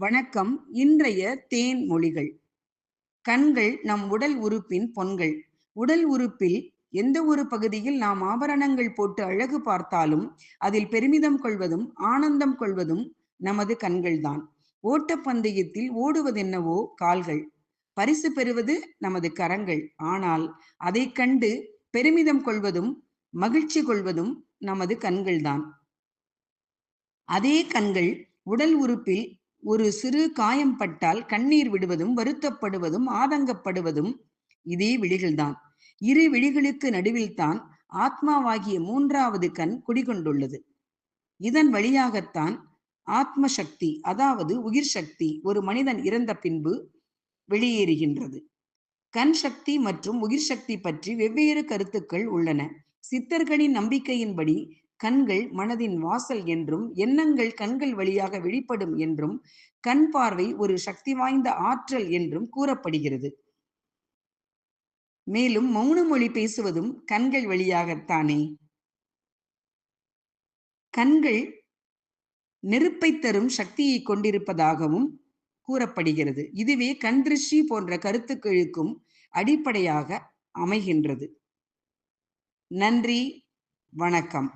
வணக்கம். இன்றைய தேன் மொழிகள். கண்கள் நம் உடல் உறுப்பின் பொன்கள். உடல் உறுப்பில் எந்த ஒரு பகுதியில் நாம் ஆபரணங்கள் போட்டு அழகு பார்த்தாலும் அதில் பெருமிதம் கொள்வதும் ஆனந்தம் கொள்வதும் நமது கண்கள்தான். ஓட்டப்பந்தயத்தில் ஓடுவதென்னவோ கால்கள். பரிசு பெறுவது நமது கரங்கள். ஆனால் அதை கண்டு பெருமிதம் கொள்வதும் மகிழ்ச்சி கொள்வதும் நமது கண்கள்தான். அதே கண்கள் உடல் உறுப்பில் ஒரு சிறு காயம் பட்டால் கண்ணீர் விடுவதும் வருத்தப்படுவதும் ஆதங்கப்படுவதும் இதே விழிகள்தான். இரு விழிகளுக்கு நடுவில்தான் ஆத்மாவாகிய மூன்றாவது கண் குடிகொண்டுள்ளது. இதன் வழியாகத்தான் ஆத்ம சக்தி அதாவது உயிர் சக்தி ஒரு மனிதன் இறந்த பின்பு வெளியேறுகின்றது. கண் சக்தி மற்றும் உயிர் சக்தி பற்றி வெவ்வேறு கருத்துக்கள் உள்ளன. சித்தர்களின் நம்பிக்கையின்படி கண்கள் மனதின் வாசல் என்றும் எண்ணங்கள் கண்கள் வழியாக வெளிப்படும் என்றும் கண் பார்வை ஒரு சக்தி வாய்ந்த ஆற்றல் என்றும் கூறப்படுகிறது. மேலும் மௌன மொழி பேசுவதும் கண்கள் வழியாகத்தானே? கண்கள் நெருப்பை தரும் சக்தியை கொண்டிருப்பதாகவும் கூறப்படுகிறது. இதுவே கண்திருஷ்டி போன்ற கருத்துக்களுக்கும் அடிப்படையாக அமைகின்றது. நன்றி வணக்கம்.